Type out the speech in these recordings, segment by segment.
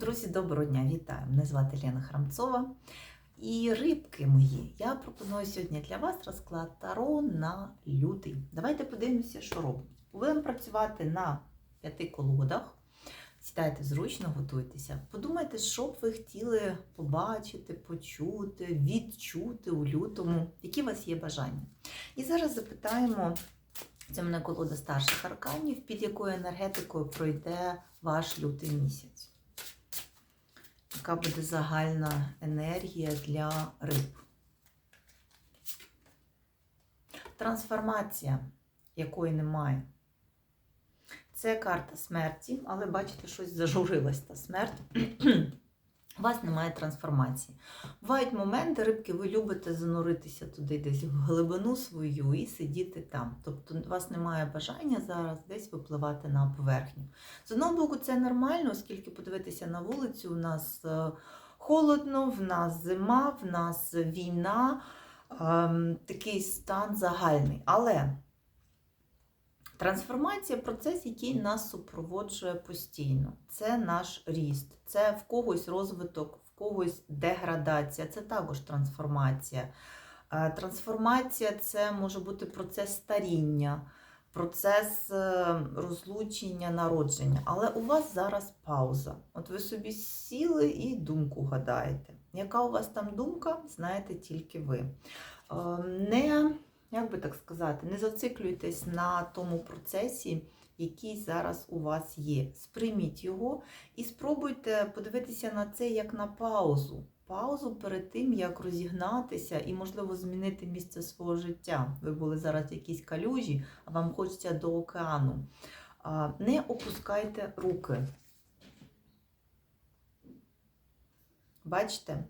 Друзі, доброго дня! Вітаю! Мене звати Лена Храмцова. І рибки мої, я пропоную сьогодні для вас розклад Таро на лютий. Давайте подивимося, що робимо. Будемо працювати на п'яти колодах. Сідайте зручно, готуйтеся. Подумайте, що б ви хотіли побачити, почути, відчути у лютому, які у вас є бажання. І зараз запитаємо. Це мене колода старших арканів, під якою енергетикою пройде ваш лютий місяць. Яка буде загальна енергія для риб? Трансформація, якої немає. Це карта смерті, але бачите, щось зажурилась та смерть. У вас немає трансформації. Бувають моменти, рибки, ви любите зануритися туди десь в глибину свою і сидіти там. Тобто у вас немає бажання зараз десь випливати на поверхню. З одного боку, це нормально, оскільки подивитися на вулицю, у нас е, холодно, в нас зима, в нас війна, ем, такий стан загальний. Але Трансформація процес, який нас супроводжує постійно. Це наш ріст, це в когось розвиток, в когось деградація, це також трансформація. Трансформація це може бути процес старіння, процес е, розлучення, народження. Але у вас зараз пауза. От ви собі сіли і думку гадаєте. Яка у вас там думка, знаєте тільки ви. Е, Не як би так сказати, не зациклюйтесь на тому процесі, який зараз у вас є. Сприйміть його і спробуйте подивитися на це як на паузу. Паузу перед тим, як розігнатися і, можливо, змінити місце свого життя. Ви були зараз в якійсь калюжі, а вам хочеться до океану. Не опускайте руки. Бачите,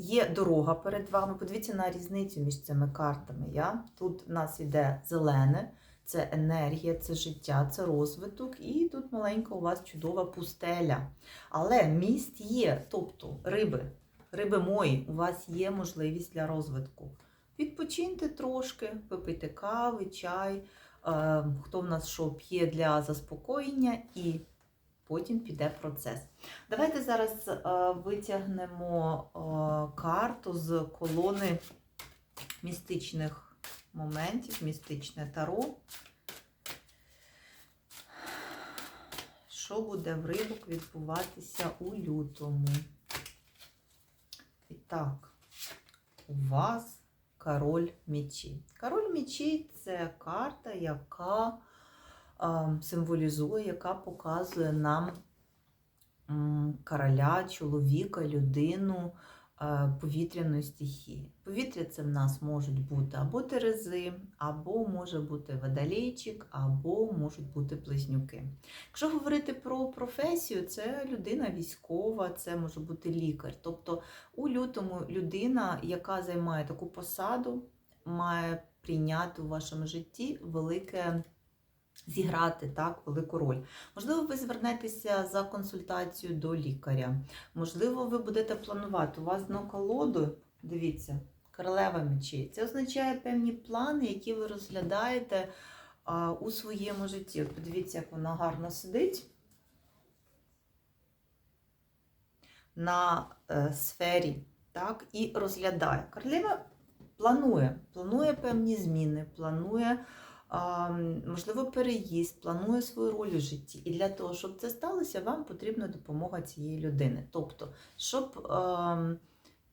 Є дорога перед вами. Подивіться на різницю між цими картами. Я? Тут в нас йде зелене, це енергія, це життя, це розвиток, і тут маленька у вас чудова пустеля. Але міст є, тобто риби, риби мої, у вас є можливість для розвитку. Відпочиньте трошки, випийте кави, чай, е, хто в нас що п'є для заспокоєння і потім піде процес. Давайте зараз е, витягнемо е, карту з колони містичних моментів, містичне таро. Що буде в рибок відбуватися у лютому? І так, у вас король мечі. Король мечі це карта, яка символізує, яка показує нам короля, чоловіка, людину повітряної стихії. Повітря це в нас можуть бути або терези, або може бути водолейчик, або можуть бути близнюки. Якщо говорити про професію, це людина військова, це може бути лікар. Тобто у лютому людина, яка займає таку посаду, має прийняти у вашому житті велике зіграти так велику роль. Можливо, ви звернетеся за консультацією до лікаря. Можливо, ви будете планувати. У вас дно колоду, дивіться, королева мечей. Це означає певні плани, які ви розглядаєте у своєму житті. От Подивіться, як вона гарно сидить. На е, сфері, так, і розглядає. Королева планує, планує певні зміни, планує можливо, переїзд, планує свою роль у житті. І для того, щоб це сталося, вам потрібна допомога цієї людини. Тобто, щоб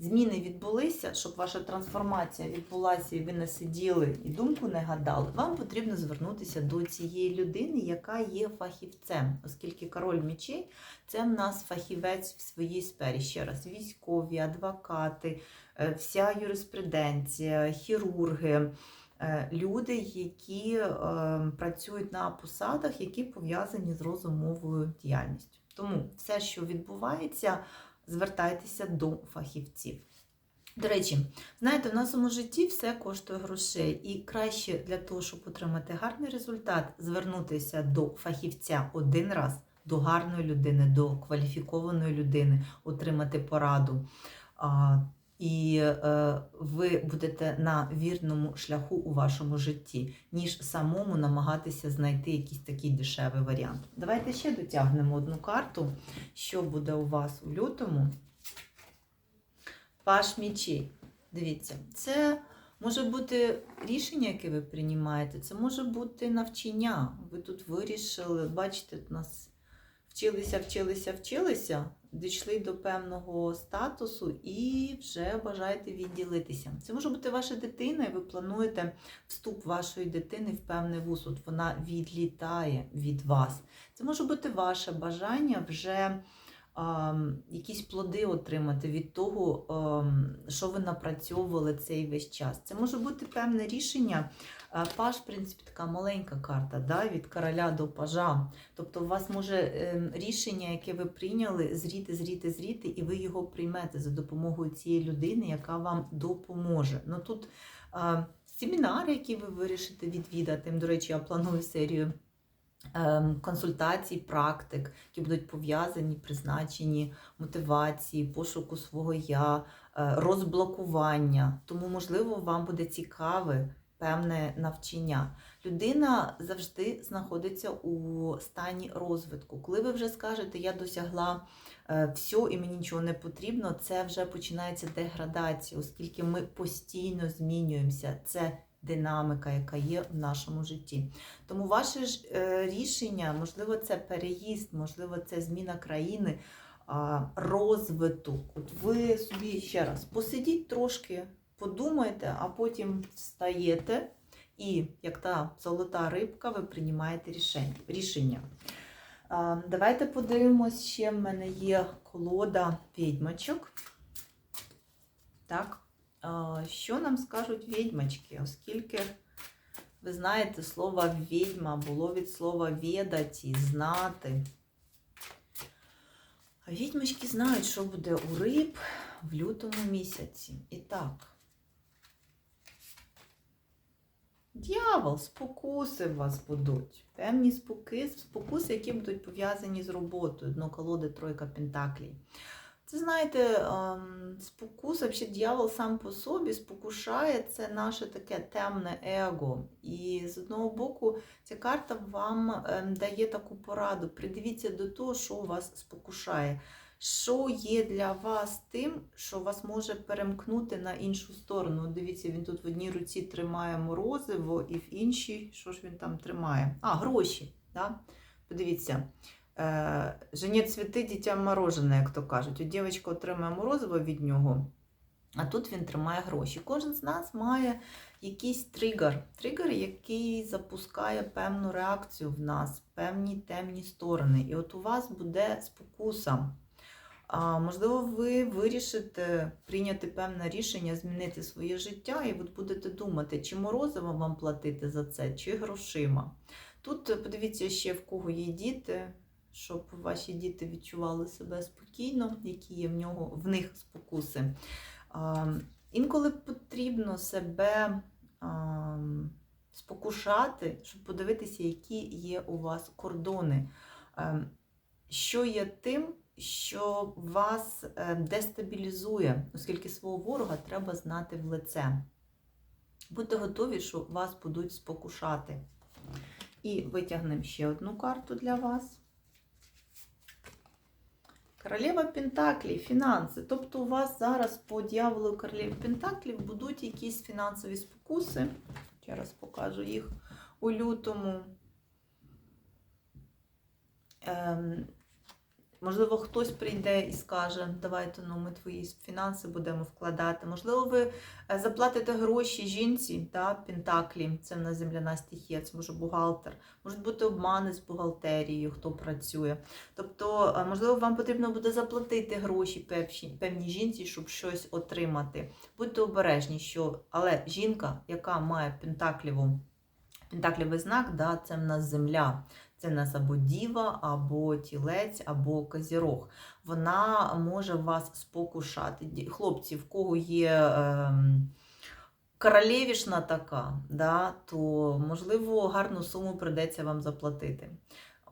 зміни відбулися, щоб ваша трансформація відбулася, і ви не сиділи і думку не гадали, вам потрібно звернутися до цієї людини, яка є фахівцем, оскільки король мечей це в нас фахівець в своїй сфері. Ще раз, військові, адвокати, е, вся юриспруденція, хірурги. Е, люди, які е, працюють на посадах, які пов'язані з розумовою діяльністю. Тому все, що відбувається, звертайтеся до фахівців. До речі, знаєте, в нашому житті все коштує грошей, і краще для того, щоб отримати гарний результат, звернутися до фахівця один раз, до гарної людини, до кваліфікованої людини, отримати пораду і е, ви будете на вірному шляху у вашому житті, ніж самому намагатися знайти якийсь такий дешевий варіант. Давайте ще дотягнемо одну карту, що буде у вас у лютому. Паш мічей. Дивіться, це може бути рішення, яке ви приймаєте, це може бути навчання. Ви тут вирішили, бачите, у нас вчилися, вчилися, вчилися, дійшли до певного статусу і вже бажаєте відділитися. Це може бути ваша дитина, і ви плануєте вступ вашої дитини в певний вуз. От вона відлітає від вас. Це може бути ваше бажання вже якісь плоди отримати від того, що ви напрацьовували цей весь час. Це може бути певне рішення. А, Паж, в принципі, така маленька карта, да, від короля до пажа. Тобто, у вас може е, рішення, яке ви прийняли, зріти, зріти, зріти, і ви його приймете за допомогою цієї людини, яка вам допоможе. Ну тут семінари, які ви вирішите відвідати. До речі, я планую серію ем, консультацій, практик, які будуть пов'язані, призначені мотивації, пошуку свого я, е, розблокування. Тому, можливо, вам буде цікаве певне навчання. Людина завжди знаходиться у стані розвитку. Коли ви вже скажете, я досягла е, все і мені нічого не потрібно, це вже починається деградація, оскільки ми постійно змінюємося. Це динамика, яка є в нашому житті. Тому ваше ж е, рішення, можливо, це переїзд, можливо, це зміна країни, розвиток. От ви собі ще раз посидіть трошки, подумайте, а потім встаєте. І як та золота рибка, ви приймаєте рішення. Давайте подивимось, ще в мене є колода відьмачок. Так, що нам скажуть відьмачки, оскільки ви знаєте, слово відьма було від слова відаті, знати. Відьмачки знають, що буде у риб в лютому місяці. І так. Дьявол, спокуси вас будуть. Певні споки, спокуси, які будуть пов'язані з роботою. Дно колоди тройка пентаклей. Це, знаєте, спокуса, взагалі дьявол сам по собі спокушає це наше таке темне его. І з одного боку, ця карта вам дає таку пораду. Придивіться до того, що вас спокушає. Що є для вас тим, що вас може перемкнути на іншу сторону? Дивіться, він тут в одній руці тримає морозиво, і в іншій, що ж він там тримає? А, гроші. Да? Подивіться. Е, Жене цвіти, дитя морожене, як то кажуть. От дівчинка отримує морозиво від нього, а тут він тримає гроші. Кожен з нас має якийсь тригер. Тригер, який запускає певну реакцію в нас, певні темні сторони. І от у вас буде спокуса. А, можливо, ви вирішите прийняти певне рішення, змінити своє життя, і от будете думати, чи морозиво вам платити за це, чи грошима. Тут подивіться ще в кого є діти, щоб ваші діти відчували себе спокійно, які є в нього в них спокуси. Інколи потрібно себе спокушати, щоб подивитися, які є у вас кордони, що є тим, що вас е, дестабілізує, оскільки свого ворога треба знати в лице. Будьте готові, що вас будуть спокушати. І витягнемо ще одну карту для вас. Королева Пентаклів, фінанси. Тобто у вас зараз по дьяволу королеві Пентаклів будуть якісь фінансові спокуси. Я раз покажу їх у лютому. Ем, Можливо, хтось прийде і скаже, давайте ну, ми твої фінанси будемо вкладати. Можливо, ви е, заплатите гроші жінці, да, Пентаклі, це в нас земляна стихія, це може бухгалтер. Можуть бути обмани з бухгалтерією, хто працює. Тобто, е, можливо, вам потрібно буде заплатити гроші певній жінці, щоб щось отримати. Будьте обережні, що але жінка, яка має пентакліву, пентаклівий знак, да, це в нас земля. Це в нас або діва, або тілець, або козірог. Вона може вас спокушати. Хлопці, в кого є ем, королевішна така, да, то, можливо, гарну суму придеться вам заплатити.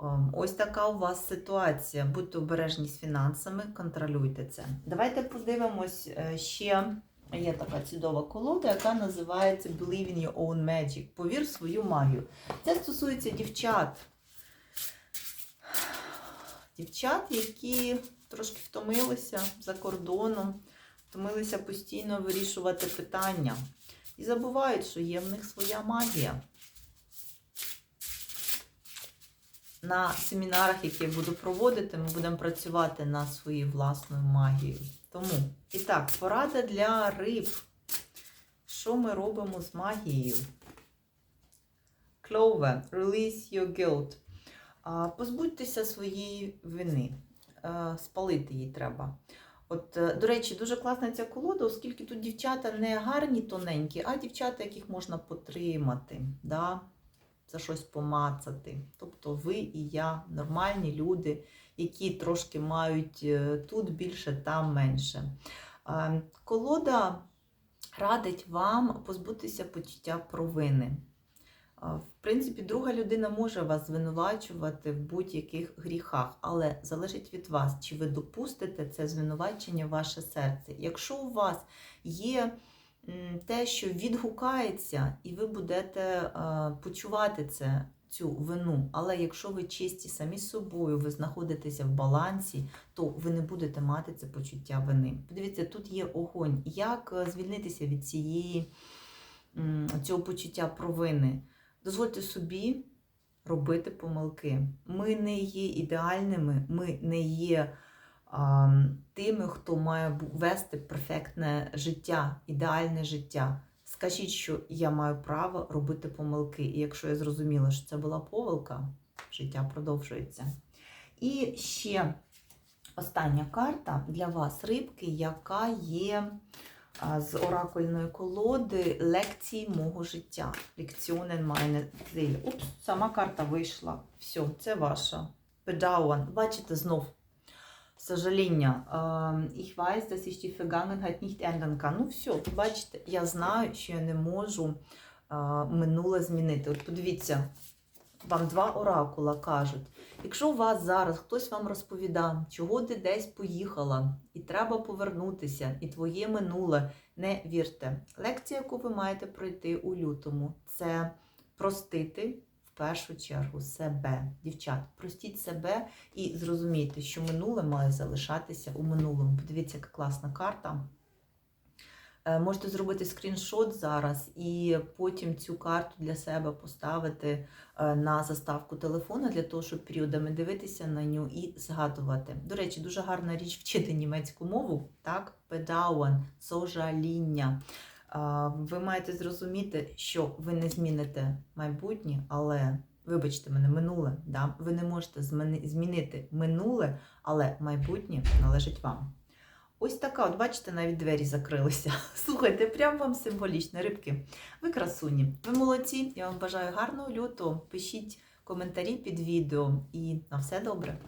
Ем, Ось така у вас ситуація. Будьте обережні з фінансами, контролюйте це. Давайте подивимось е, ще. Є така чудова колода, яка називається Believe in your own magic. Повір в свою магію. Це стосується дівчат. Дівчат, які трошки втомилися за кордоном, втомилися постійно вирішувати питання. І забувають, що є в них своя магія. На семінарах, які я буду проводити, ми будемо працювати над своєю власною магією. Тому, і так, порада для риб. Що ми робимо з магією? Clover, release your guilt. Позбудьтеся своєї вини. Е, Спалити її треба. От, е, до речі, дуже класна ця колода, оскільки тут дівчата не гарні, тоненькі, а дівчата, яких можна потримати, да? за щось помацати. Тобто ви і я, нормальні люди, які трошки мають е, тут більше, там менше. Колода радить вам позбутися почуття провини. В принципі, друга людина може вас звинувачувати в будь-яких гріхах, але залежить від вас, чи ви допустите це звинувачення в ваше серце. Якщо у вас є те, що відгукається, і ви будете почувати це, цю вину, але якщо ви чисті самі з собою, ви знаходитеся в балансі, то ви не будете мати це почуття вини. Подивіться, тут є огонь. Як е, звільнитися від цієї, цього почуття провини? Дозвольте собі робити помилки. Ми не є ідеальними, ми не є а, тими, хто має вести перфектне життя, ідеальне життя. Скажіть, що я маю право робити помилки. І якщо я зрозуміла, що це була помилка, життя продовжується. І ще остання карта для вас, рибки, яка є з оракульної колоди лекції мого життя. Лекціонен meine Seele. Упс, сама карта вийшла. Все, це ваша. Bedauern. Бачите, знов. Сожаління. Ich weiß, dass ich die Vergangenheit nicht ändern kann. Ну все, бачите, я знаю, що я не можу минуле змінити. От подивіться, вам два оракула кажуть. Якщо у вас зараз хтось вам розповідав, чого ти десь поїхала, і треба повернутися, і твоє минуле, не вірте. Лекція, яку ви маєте пройти у лютому, це простити в першу чергу себе. Дівчат, простіть себе і зрозумійте, що минуле має залишатися у минулому. Подивіться, яка класна карта. Е, Можете зробити скріншот зараз і потім цю карту для себе поставити е, на заставку телефона для того, щоб періодами дивитися на нього і згадувати. До речі, дуже гарна річ вчити німецьку мову, так? Bedauern, сожаління. Ви маєте зрозуміти, що ви не зміните майбутнє, але, вибачте мене, минуле. Да? Ви не можете змінити минуле, але майбутнє належить вам. Ось така, от бачите, навіть двері закрилися. Слухайте, прям вам символічно, рибки. Ви красуні, ви молодці. Я вам бажаю гарного лютого. Пишіть коментарі під відео і на все добре.